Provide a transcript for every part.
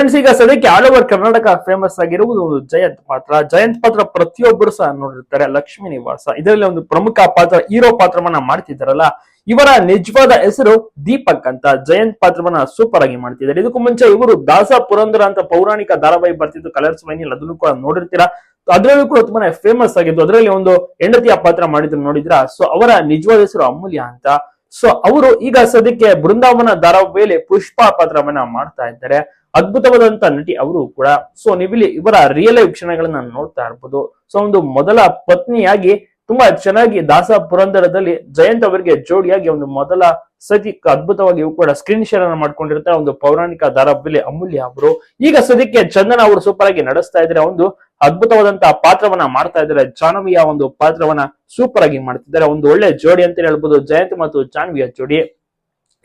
Friends ಈಗ ಸದ್ಯಕ್ಕೆ all over Karnataka famous ಆಗಿರುವುದು ಒಂದು ಜಯಂತ್ ಪಾತ್ರ. ಜಯಂತ್ ಪಾತ್ರ ಪ್ರತಿಯೊಬ್ಬರು ಸಹ ನೋಡಿರ್ತಾರೆ. ಲಕ್ಷ್ಮೀ ನಿವಾಸ. ಇದರಲ್ಲಿ ಒಂದು ಪ್ರಮುಖ ಪಾತ್ರ, ಹೀರೋ ಪಾತ್ರವನ್ನ ಮಾಡ್ತಿದ್ದಾರಲ್ಲ. ಇವರ ನಿಜವಾದ ಹೆಸರು ದೀಪಕ್ ಅಂತ. ಜಯಂತ್ ಪಾತ್ರವನ್ನ ಸೂಪರ್ ಆಗಿ ಮಾಡ್ತಿದ್ದಾರೆ. ಇದಕ್ಕೂ ಮುಂಚೆ ಇವರು ದಾಸ ಪುರಂದರ ಅಂತ ಪೌರಾಣಿಕ ಧಾರಾವಾಹಿ ಬರ್ತಿದ್ದು ಕಲರ್ಸ್ ಮೈನಿಲ್ ಅದನ್ನು ಕೂಡ ನೋಡಿರ್ತೀರಾ. ಅದರಲ್ಲೂ ಕೂಡ ತುಂಬಾನೇ ಫೇಮಸ್ ಆಗಿದ್ದು, ಅದರಲ್ಲಿ ಒಂದು ಹೆಂಡತಿಯ ಪಾತ್ರ ಮಾಡಿದ್ರು ನೋಡಿದ್ರ. ಸೊ ಅವರ ನಿಜವಾದ ಹೆಸರು ಅಮೂಲ್ಯ ಅಂತ. ಸೊ ಅವರು ಈಗ ಸದ್ಯಕ್ಕೆ ಬೃಂದಾವನ ಧಾರಾವಾಹಿಯಲ್ಲಿ ಪುಷ್ಪ ಪಾತ್ರವನ್ನ ಮಾಡ್ತಾ ಇದ್ದಾರೆ. ಅದ್ಭುತವಾದಂತ ನಟಿ ಅವರು ಕೂಡ. ಸೊ ನೀವಿಲ್ಲಿ ಇವರ ರಿಯಲ್ ಲೈಫ್ ಕ್ಷಣಗಳನ್ನ ನೋಡ್ತಾ ಇರ್ಬೋದು. ಸೊ ಒಂದು ಮೊದಲ ಪತ್ನಿಯಾಗಿ ತುಂಬಾ ಚೆನ್ನಾಗಿ ದಾಸ ಪುರಂದರದಲ್ಲಿ ಜಯಂತ್ ಅವರಿಗೆ ಜೋಡಿಯಾಗಿ ಒಂದು ಮೊದಲ ಸತಿ ಅದ್ಭುತವಾಗಿ ಇವು ಕೂಡ ಸ್ಕ್ರೀನ್ ಶೇರ್ ಅನ್ನ ಮಾಡ್ಕೊಂಡಿರ್ತಾರೆ. ಒಂದು ಪೌರಾಣಿಕ ಧಾರಾವಾಹಿಯಲ್ಲಿ ಅಮೂಲ್ಯ ಅವರು. ಈಗ ಸದ್ಯಕ್ಕೆ ಚಂದನ ಅವರು ಸೂಪರ್ ಆಗಿ ನಡೆಸ್ತಾ ಇದ್ರೆ ಒಂದು ಅದ್ಭುತವಾದಂತಹ ಪಾತ್ರವನ್ನ ಮಾಡ್ತಾ ಇದ್ದಾರೆ. ಜಾನ್ವಿಯ ಒಂದು ಪಾತ್ರವನ್ನ ಸೂಪರ್ ಆಗಿ ಮಾಡ್ತಿದ್ದಾರೆ. ಒಂದು ಒಳ್ಳೆ ಜೋಡಿ ಅಂತ ಹೇಳ್ಬೋದು. ಜಯಂತ್ ಮತ್ತು ಜಾನ್ವಿಯ ಜೋಡಿ.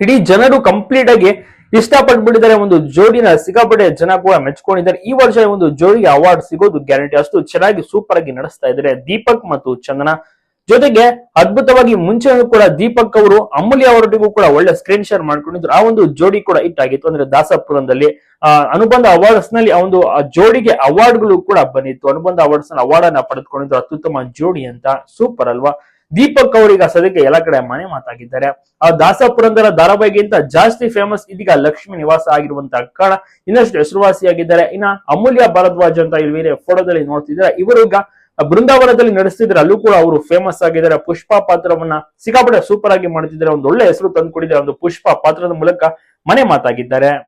ಇಡೀ ಜನರು ಕಂಪ್ಲೀಟ್ ಆಗಿ ಇಷ್ಟಪಟ್ಬಿಟ್ಟಿದ್ದಾರೆ. ಒಂದು ಜೋಡಿನ ಸಿಕ್ಕಾಪಟ್ಟೆ ಜನ ಕೂಡ ಮೆಚ್ಕೊಂಡಿದ್ದಾರೆ. ಈ ವರ್ಷ ಒಂದು ಜೋಡಿಗೆ ಅವಾರ್ಡ್ ಸಿಗೋದು ಗ್ಯಾರಂಟಿ ಅಷ್ಟು ಚೆನ್ನಾಗಿ ಸೂಪರ್ ಆಗಿ ನಡೆಸ್ತಾ ಇದ್ದಾರೆ. ದೀಪಕ್ ಮತ್ತು ಚಂದನ ಜೊತೆಗೆ ಅದ್ಭುತವಾಗಿ ಮುಂಚೆ ಕೂಡ ದೀಪಕ್ ಅವರು, ಅಮೂಲ್ಯ ಅವರೊಟ್ಟಿಗೂ ಕೂಡ ಒಳ್ಳೆ ಸ್ಕ್ರೀನ್ ಶೇರ್ ಮಾಡ್ಕೊಂಡಿದ್ರು. ಆ ಒಂದು ಜೋಡಿ ಕೂಡ ಹಿಟ್ ಆಗಿತ್ತು ಅಂದ್ರೆ ದಾಸಪುರಂದಲ್ಲಿ ಅನುಬಂಧ ಅವಾರ್ಡ್ಸ್ನಲ್ಲಿ ಆ ಒಂದು ಜೋಡಿಗೆ ಅವಾರ್ಡ್ಗಳು ಕೂಡ ಬಂದಿತ್ತು. ಅನುಬಂಧ ಅವಾರ್ಡ್ಸ್ನ ಅವಾರ್ಡ್ ಅನ್ನ ಪಡೆದುಕೊಂಡಿದ್ರು. ಅತ್ಯುತ್ತಮ ಜೋಡಿ ಅಂತ. ಸೂಪರ್ ಅಲ್ವಾ? ದೀಪಕ್ ಅವರೀಗ ಸದ್ಯಕ್ಕೆ ಎಲ್ಲ ಕಡೆ ಮನೆ ಮಾತಾಗಿದ್ದಾರೆ. ಆ ದಾಸಪುರಂದರ ಧಾರಾವಾಹಿಗಿಂತ ಜಾಸ್ತಿ ಫೇಮಸ್ ಇದೀಗ ಲಕ್ಷ್ಮಿ ನಿವಾಸ ಆಗಿರುವಂತಹ ಕಾರಣ ಇನ್ನಷ್ಟು ಹೆಸರುವಾಸಿಯಾಗಿದ್ದಾರೆ. ಇನ್ನ ಅಮೂಲ್ಯ ಭಾರದ್ವಾಜ್ ಅಂತ ಇಲ್ಲಿ ಫೋಟೋದಲ್ಲಿ ನೋಡ್ತಿದ್ದಾರೆ. ಇವರು ಈಗ ಬೃಂದಾವನದಲ್ಲಿ ನಡೆಸ್ತಿದ್ರೆ ಅಲ್ಲೂ ಕೂಡ ಅವರು ಫೇಮಸ್ ಆಗಿದ್ದಾರೆ. ಪುಷ್ಪ ಪಾತ್ರವನ್ನ ಸಿಕ್ಕಾಪಟ್ಟೆ ಸೂಪರ್ ಆಗಿ ಮಾಡ್ತಿದ್ದಾರೆ. ಒಂದು ಒಳ್ಳೆ ಹೆಸರು ತಂದು ಒಂದು ಪುಷ್ಪ ಪಾತ್ರದ ಮೂಲಕ ಮನೆ ಮಾತಾಗಿದ್ದಾರೆ.